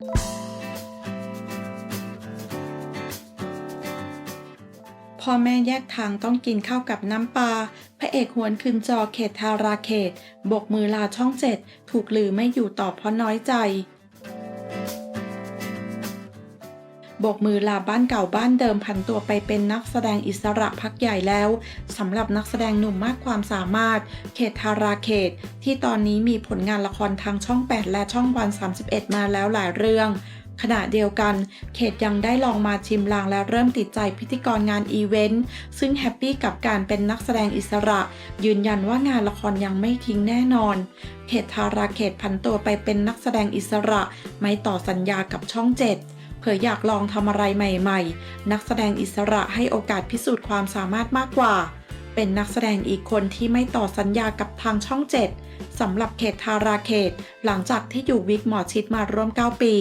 พ่อแม่แยกทางต้องกินข้าวกับน้ำปลา พระเอกหวนคืนจอเขตทาราเขต บกมือลาช่องเจ็ด ถูกลือไม่อยู่ต่อเพราะน้อยใจ บกมือลาบ้านเก่าบ้านเดิมพันตัวไปเป็นนักแสดงอิสระพักใหญ่แล้วสำหรับนักแสดงหนุ่มมากความสามารถ เขตทาราเขต ที่ตอนนี้มีผลงานละครทางช่อง 8 และช่องวัน 31 มาแล้วหลายเรื่องขณะเดียวกัน เขตยังได้ลองมาชิมลางและเริ่มติดใจพิธีกรงานอีเวนต์ ซึ่งแฮปปี้กับการเป็นนักแสดงอิสระ ยืนยันว่างานละครยังไม่ทิ้งแน่นอน เขตทาราเขตพันตัวไปเป็นนักแสดงอิสระ ไม่ต่อสัญญากับช่องเจ็ด เผยอยากลองทำอะไรใหม่ๆ นักแสดงอิสระให้โอกาสพิสูจน์ความสามารถมากกว่า เป็นนักแสดงอีกคนที่ไม่ต่อสัญญากับทางช่องเจ็ด สำหรับเขตทาราเขต หลังจากที่อยู่วิกหมอชิดมาร่วม 9 ปี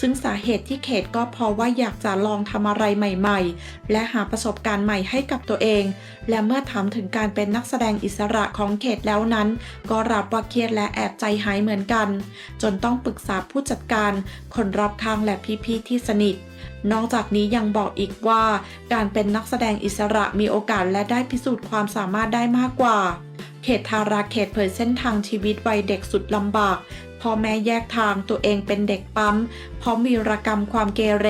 ซึ่งสาเหตุที่เขตก็เพราะว่าอยากจะลองทำอะไรใหม่ๆ และหาประสบการณ์ใหม่ให้กับตัวเอง และเมื่อถามถึงการเป็นนักแสดงอิสระของเขตแล้วนั้น ก็รับว่าเครียดและแอบใจหายเหมือนกัน จนต้องปรึกษาผู้จัดการ คนรอบข้างและพี่ๆที่สนิทนอกจากนี้ยังบอกอีกว่า การเป็นนักแสดงอิสระมีโอกาสและได้พิสูจน์ความสามารถได้มากกว่า เขตทาราเขตเผยเส้นทางชีวิตวัยเด็กสุดลำบากพ่อแม่แยกทางตัวเองเป็นเด็กปั๊มเพราะมีรกรรมความเกเร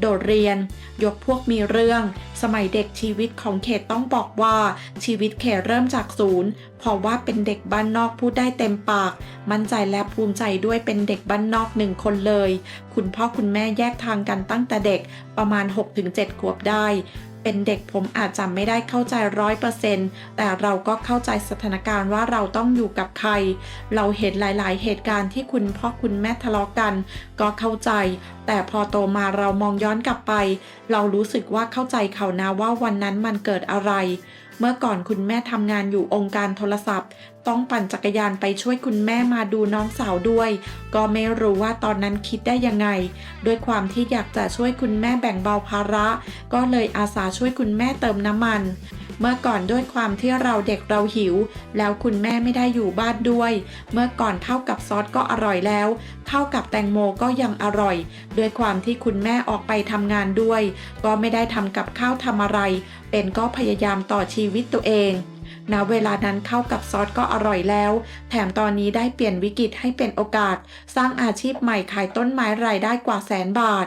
โดดเรียน ยกพวกมีเรื่อง สมัยเด็กชีวิตของเขตต้องบอกว่า ชีวิตเขตเริ่มจากศูนย์เพราะว่าเป็นเด็กบ้านนอกพูดได้เต็มปาก มั่นใจและภูมิใจด้วยเป็นเด็กบ้านนอกหนึ่งคนเลย คุณพ่อคุณแม่แยกทางกันตั้งแต่เด็กประมาณ 6-7 ขวบได้ เป็นเด็กผมอาจจะไม่ได้เข้าใจร้อยเปอร์เซ็นต์แต่เราก็เข้าใจสถานการณ์ว่าเราต้องอยู่กับใคร เราเห็นหลาย ๆ เหตุการณ์ที่คุณพ่อคุณแม่ทะเลาะกัน ก็เข้าใจ แต่พอโตมาเรามองย้อนกลับไป เรารู้สึกว่าเข้าใจเขานะว่าวันนั้นมันเกิดอะไร เมื่อก่อนคุณแม่ทำงานอยู่องค์การโทรศัพท์ ต้องปั่นจักรยานไปช่วยคุณแม่มาดูน้องสาวด้วย ก็ไม่รู้ว่าตอนนั้นคิดได้ยังไง ด้วยความที่อยากจะช่วยคุณแม่แบ่งเบาภาระ ก็เลยอาสาช่วยคุณแม่เติมน้ำมัน เมื่อก่อนด้วยความที่เราเด็กเราหิว แล้วคุณแม่ไม่ได้อยู่บ้านด้วย เมื่อก่อนเท่ากับซอสก็อร่อยแล้วเท่ากับแตงโมก็ยังอร่อย ด้วยความที่คุณแม่ออกไปทำงานด้วย ก็ไม่ได้ทำกับข้าวทำอะไร เป็นก็พยายามต่อชีวิตตัวเองณเวลานั้นเข้ากับซอสก็อร่อยแล้ว แถมตอนนี้ได้เปลี่ยนวิกฤตให้เป็นโอกาส สร้างอาชีพใหม่ขายต้นไม้รายได้กว่าแสนบาท